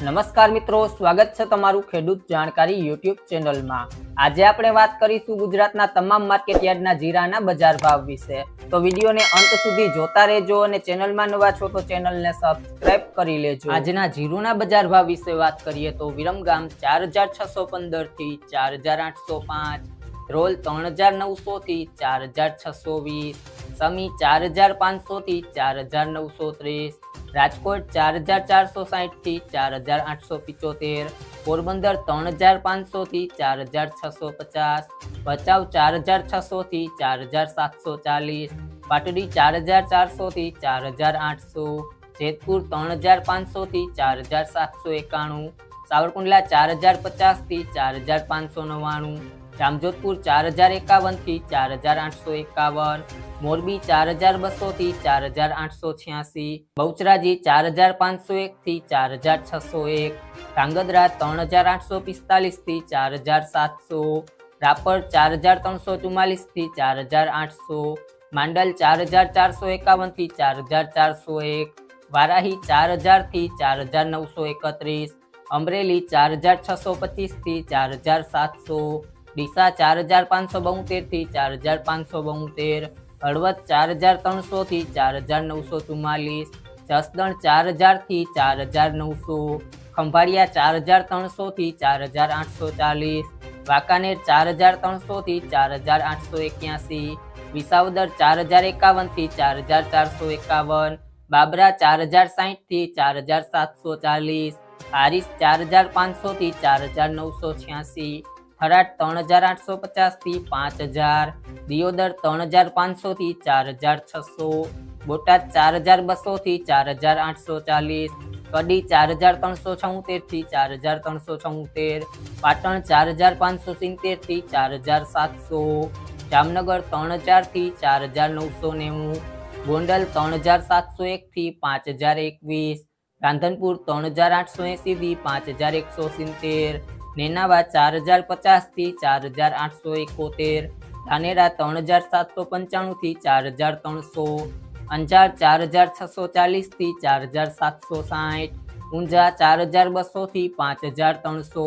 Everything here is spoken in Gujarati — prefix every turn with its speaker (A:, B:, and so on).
A: નમસ્કાર મિત્રો, સ્વાગત છે તમારું ખેડૂત જાણકારી યુટ્યુબ ચેનલમાં. આજે આપણે વાત કરીશું ગુજરાતના તમામ માર્કેટ યાર્ડના જીરાના બજાર ભાવ વિશે. તો વિડીયોને અંત સુધી જોતા રહેજો અને ચેનલમાં નવા છો તો ચેનલને સબસ્ક્રાઇબ કરી લેજો. આજના જીરુના બજાર ભાવ વિશે વાત કરીએ તો વિરમગામ ચાર હજાર છસો પંદરથી ચાર હજાર આઠસો પાંચ, રોલ ત્રણ હજાર નવસો થી ચાર હજાર છસો વીસ, સમી ચાર હજાર પાંચસો થી ચાર હજાર નવસો ત્રીસ રાજકોટ ચાર હજાર ચારસો સાહીઠથી ચાર હજાર આઠસો પિચોતેર પોરબંદર ત્રણ હજાર પાંચસો થી ચાર હજાર છસો પચાસ ભચાઉ ચાર હજાર છસો થી ચાર હજાર સાતસો ચાલીસ પાટડી ચાર હજાર ચારસો થી ચાર હજાર આઠસો જેતપુર ત્રણ હજાર પાંચસો થી ચાર હજાર સાતસો એકાણું સાવરકુંડલા ચાર હજાર પચાસથી ચાર હજાર પાંચસો નવ્વાણું જામજોધપુર ચાર હજાર એકાવનથી ચાર હજાર આઠસો એકાવન મોરબી ચાર હજાર બસો થી ચાર હજાર આઠસો છ્યાસી બહુચરાજી ચાર હજાર પાંચસો એક થી ચાર હજાર છસો એક ધ્રાંગધ્રા ત્રણ હજાર આઠસો પિસ્તાલીસથી ચાર હજાર સાતસો રાપર ચાર હજાર ત્રણસો ચુમ્માલીસથી ચાર હજાર આઠસો માંડલ ચાર હજાર ચારસો એકાવનથી ચાર હજાર ચારસો એક વારાહી ચાર હજારથી ચાર હજાર નવસો એકત્રીસ અમરેલી ચાર હજાર છસો પચીસથી ચાર હજાર સાતસો ડીસા ચાર હજાર પાંચસો બોતેરથી ચાર હજાર પાંચસો બોતેર હળવદ ચાર હજાર ત્રણસો થી ચાર હજાર નવસો ચુમ્માલીસ જસદણ ચાર હજારથી ચાર હજાર નવસો ખંભાળિયા ચાર હજાર ત્રણસો થી ચાર હજાર આઠસો ચાલીસ વાંકાનેર ચાર હજાર ત્રણસો થી ચાર હજાર આઠસો એક્યાસી વિસાવદર ચાર હજાર એકાવનથી ચાર હજાર ચારસો એકાવન બાબરા ચાર હજાર સાહીઠથી ચાર હજાર સાતસો ચાલીસ હારીસ ચાર હજાર પાંચસો થી ચાર હજાર નવસો છ્યાસી થરાદ ત્રણ હજાર આઠસો પચાસથી પાંચ હજાર, દિયોદર ત્રણ હજાર પાંચસો થી ચાર હજાર છસો, બોટાદ ચાર હજાર બસો થી ચાર હજાર આઠસો ચાલીસ, કડી ચાર હજાર ત્રણસો છોતેરથી ચાર હજાર ત્રણસો છોતેર, પાટણ ચાર હજાર પાંચસો સિત્તેરથી ચાર હજાર સાતસો, જામનગર ત્રણ હજારથી ચાર હજાર નવસો નેવું, ગોંડલ ત્રણ હજાર સાતસો એક થી પાંચ હજાર એકવીસ, રાંધનપુર ત્રણ હજાર આઠસો એંસી થી પાંચ હજાર એકસો સિત્તેર નેનાવા ચાર હજાર પચાસથી ચાર હજાર આઠસો એકોતેર, ધાનેરા ત્રણ હજાર સાતસો પંચાણુંથી ચાર હજાર ત્રણસો, અંજાર ચાર હજાર છસો ચાલીસથી ચાર હજાર સાતસો સાઠ, ઊંઝા ચાર હજાર બસોથી પાંચ હજાર ત્રણસો.